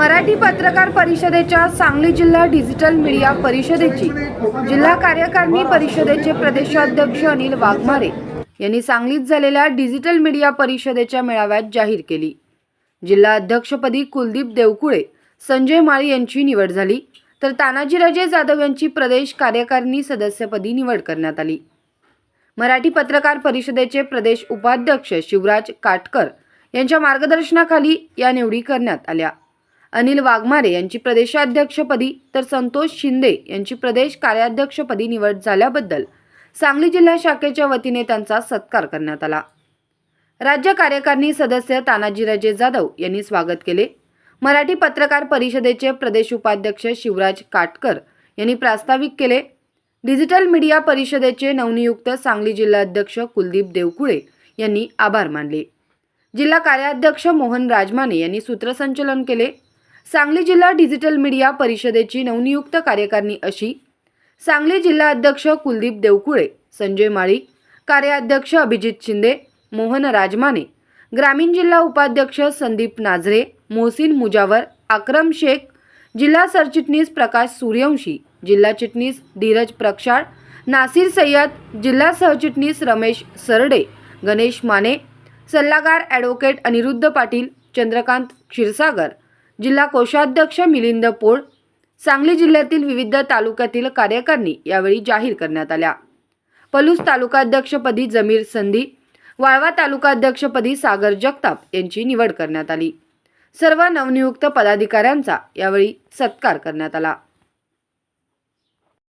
मराठी पत्रकार परिषदेच्या सांगली जिल्हा डिजिटल मीडिया परिषदेची जिल्हा कार्यकारिणी परिषदेचे प्रदेशाध्यक्ष अनिल वाघमारे यांनी सांगलीत झालेल्या डिजिटल मीडिया परिषदेच्या मेळाव्यात जाहीर केली. जिल्हा अध्यक्षपदी कुलदीप देवकुळे संजय माळी यांची निवड झाली तर तानाजीराजे जाधव यांची प्रदेश कार्यकारिणी सदस्यपदी निवड करण्यात आली. मराठी पत्रकार परिषदेचे प्रदेश उपाध्यक्ष शिवराज काटकर यांच्या मार्गदर्शनाखाली या निवडी करण्यात आल्या. अनिल वाघमारे यांची प्रदेशाध्यक्षपदी तर संतोष शिंदे यांची प्रदेश कार्याध्यक्षपदी निवड झाल्याबद्दल सांगली जिल्हा शाखेच्या वतीने त्यांचा सत्कार करण्यात आला. राज्य कार्यकारिणी सदस्य तानाजीराजे जाधव यांनी स्वागत केले. मराठी पत्रकार परिषदेचे प्रदेश उपाध्यक्ष शिवराज काटकर यांनी प्रास्ताविक केले. डिजिटल मीडिया परिषदेचे नवनियुक्त सांगली जिल्हाध्यक्ष कुलदीप देवकुळे यांनी आभार मानले. जिल्हा कार्याध्यक्ष मोहन राजमाने यांनी सूत्रसंचलन केले. सांगली जिल्हा डिजिटल मीडिया परिषदेची नवनियुक्त कार्यकारिणी अशी सांगली जिल्हा अध्यक्ष कुलदीप देवकुळे संजय माळी कार्याध्यक्ष अभिजित शिंदे मोहन राजमाने ग्रामीण जिल्हा उपाध्यक्ष संदीप नाझरे मोहसिन मुजावर अक्रम शेख जिल्हा सरचिटणीस प्रकाश सूर्यवंशी जिल्हा चिटणीस धीरज प्रक्षाळ नासिर सय्यद जिल्हा सहचिटणीस रमेश सरडे गणेश माने सल्लागार ॲडव्होकेट अनिरुद्ध पाटील चंद्रकांत क्षीरसागर जिल्हा कोषाध्यक्ष मिलिंद पोळ सांगली जिल्ह्यातील विविध तालुक्यातील कार्यकारिणी यावेळी जाहीर करण्यात आल्या. पलूस तालुकाध्यक्षपदी जमीर संधी वाळवा तालुकाध्यक्षपदी सागर जगताप यांची निवड करण्यात आली. सर्व नवनियुक्त पदाधिकाऱ्यांचा यावेळी सत्कार करण्यात आला.